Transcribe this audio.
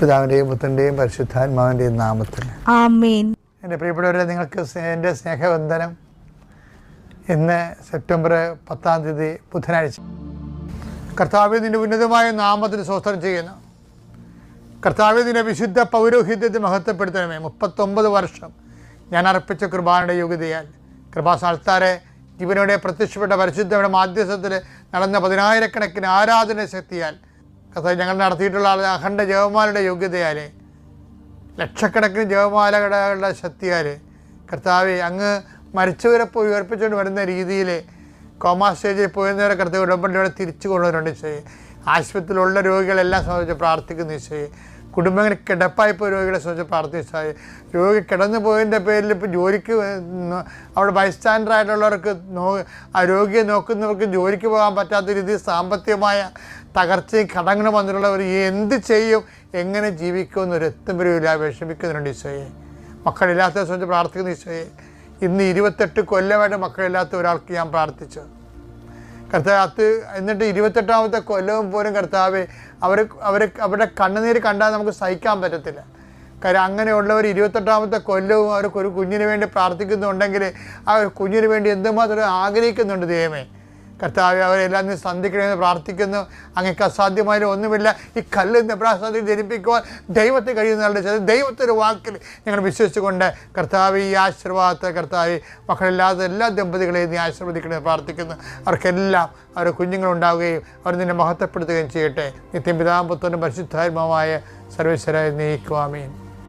പിതാവിന്റെയും പുത്രന്റെയും പരിശുദ്ധാത്മാവിന്റെയും നാമത്തിൽ. എന്റെ പ്രിയപ്പെട്ടവരെ നിങ്ങൾക്ക് എന്റെ സ്നേഹവന്ദനം. ഇന്ന് സെപ്റ്റംബർ പത്താം തീയതി ബുധനാഴ്ച. കർത്താവ് നിന്റെ ഉന്നതമായ നാമത്തിന് സ്വസ്ത്രം ചെയ്യുന്നു. കർത്താവ് നിന്റെ വിശുദ്ധ പൗരോഹിത്യത്തെ മഹത്വപ്പെടുത്തണമേ. മുപ്പത്തൊമ്പത് വർഷം ഞാൻ അർപ്പിച്ച കൃപാനയുടെ യോഗ്യതയാൽ. കൃപാസാൽത്താരെ ജീവനോടെ പ്രത്യക്ഷപ്പെട്ട പരിശുദ്ധയുടെ മാധ്യസ്ഥത്തിൽ നടന്ന പതിനായിരക്കണക്കിന് ആരാധന ശക്തിയാൽ കർത്താവ് ഞങ്ങൾ നടത്തിയിട്ടുള്ള അഖണ്ഡ ജവമാലയുടെ യോഗ്യതയാൽ ലക്ഷക്കണക്കിന് ജവമാലകളുടെ ശക്തിയാൽ കർത്താവെ അങ്ങ് മരിച്ചവരെ പോയി ഉയർപ്പിച്ചുകൊണ്ട് വരുന്ന രീതിയിൽ കോമാ സ്റ്റേജിൽ പോയിരുന്നവരെ കർത്താവ് ഉടമ്പടിയോടെ തിരിച്ചു കൊണ്ടുവരുന്നുണ്ട് ഈശോയെ. ആശുപത്രിയിലുള്ള രോഗികളെല്ലാം സംബന്ധിച്ച് പ്രാർത്ഥിക്കുന്നു ഈശോയെ. കുടുംബങ്ങളിൽ കിടപ്പായി രോഗികളെ രോഗികളെ സംബന്ധിച്ച് പ്രാർത്ഥിച്ചായി. രോഗി കിടന്നു പോയതിന്റെ പേരിൽ ഇപ്പോൾ ജോലിക്ക് അവിടെ ബൈസ്റ്റാൻഡർ ആയിട്ടുള്ളവർക്ക് നോ ആ രോഗിയെ നോക്കുന്നവർക്ക് ജോലിക്ക് പോകാൻ പറ്റാത്ത രീതിയിൽ സാമ്പത്തികമായ തകർച്ചയും കടങ്ങളും വന്നിട്ടുള്ളവർ എന്ത് ചെയ്യും? എങ്ങനെ ജീവിക്കുമെന്ന് ഒരു എത്തും വരില്ല വിഷമിക്കുന്നുണ്ട് ഈശോയെ. മക്കളില്ലാത്തവരെ സംബന്ധിച്ച് പ്രാർത്ഥിക്കുന്ന ഈശോയെ. ഇന്ന് ഇരുപത്തെട്ട് കൊല്ലമായിട്ട് മക്കളില്ലാത്ത ഒരാൾക്ക് ഞാൻ പ്രാർത്ഥിച്ചു. കർത്താവ് അത് എന്നിട്ട് ഇരുപത്തെട്ടാമത്തെ കൊല്ലവും പോലും കർത്താവ് അവർ അവർ അവരുടെ കണ്ണുനീര് കണ്ടാൽ നമുക്ക് സഹിക്കാൻ പറ്റത്തില്ല. കാര്യം അങ്ങനെയുള്ളവർ ഇരുപത്തെട്ടാമത്തെ കൊല്ലവും അവർക്ക് ഒരു കുഞ്ഞിന് വേണ്ടി പ്രാർത്ഥിക്കുന്നുണ്ടെങ്കിൽ ആ കുഞ്ഞിന് വേണ്ടി എന്തുമാത്രം ആഗ്രഹിക്കുന്നുണ്ട് ദൈവമേ. കർത്താവ് അവരെല്ലാം നീ സന്ധിക്കണമെന്ന് പ്രാർത്ഥിക്കുന്നു. അങ്ങക്ക് അസാധ്യമായ ഒന്നുമില്ല. ഈ കല്ല് നെബ്രാസാദിൽ ജനിപ്പിക്കുവാൻ ദൈവത്തെ കഴിയുന്നവരുടെ ചില ദൈവത്തിന്റെ വാക്കിൽ ഞങ്ങൾ വിശ്വസിച്ചുകൊണ്ട് കർത്താവ് ഈ ആശീർവാദത്തെ കർത്താവ് മക്കളില്ലാത്ത എല്ലാ ദമ്പതികളെയും നീ ആശീർവദിക്കണമെന്ന് പ്രാർത്ഥിക്കുന്നു. അവർക്കെല്ലാം അവരുടെ കുഞ്ഞുങ്ങളുണ്ടാവുകയും അവർ നിന്നെ മഹത്വപ്പെടുത്തുകയും ചെയ്യട്ടെ. നിത്യം പിതാമ്പുത്തനും പരിശുദ്ധാത്മാവായ സർവേശ്വരായി നീക്കുവാമീൻ